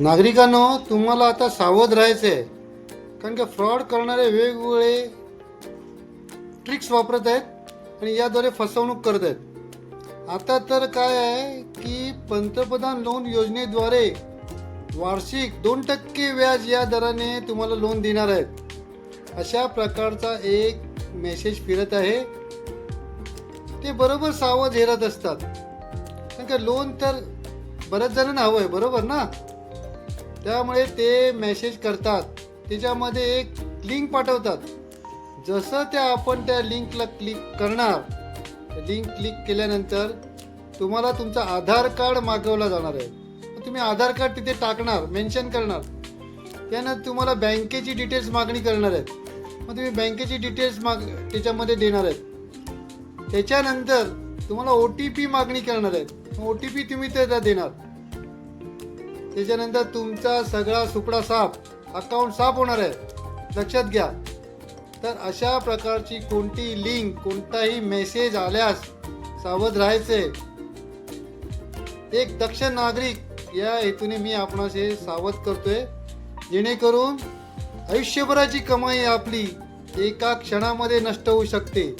नागरिकांनो तुम्हाला आता सावध राहायचं आहे कारण की फ्रॉड करणारे वेगवेगळे ट्रिक्स वापरत आहेत आणि याद्वारे फसवणूक करत आहेत. आता तर काय आहे की पंतप्रधान लोन योजनेद्वारे वार्षिक दोन टक्के व्याज या दराने तुम्हाला लोन देणार आहेत. अशा प्रकारचा एक मेसेज फिरत आहे. ते बरोबर सावध हेरत असतात. कारण का लोन तर बऱ्याच जणांना हवं आहे बरोबर ना? त्यामुळे ते मेसेज करतात. त्याच्यामध्ये एक लिंक पाठवतात. जसं त्या आपण त्या लिंकला क्लिक करणार लिंक क्लिक केल्यानंतर तुम्हाला तुमचा आधार कार्ड मागवला जाणार आहे. मग तुम्ही आधार कार्ड तिथे टाकणार मेन्शन करणार. त्यानंतर तुम्हाला बँकेची डिटेल्स मागणी करणार आहेत. मग तुम्ही बँकेची डिटेल्स माग त्याच्यामध्ये देणार आहेत. त्याच्यानंतर तुम्हाला ओ टी पी मागणी करणार आहेत. ओ टी पी तुम्ही त्याला देणार. त्याच्यानंतर तुमचा सगळा सुपडा साफ अकाउंट साफ होणार आहे. लक्षात घ्या. तर अशा प्रकारची कोणती लिंक कोणताही मेसेज आल्यास सावध राहायचे. एक दक्ष नागरिक या हेतूने मी आपणास हे सावध करतोय. जेणेकरून आयुष्यभराची कमाई आपली एका क्षणामध्ये नष्ट होऊ शकते.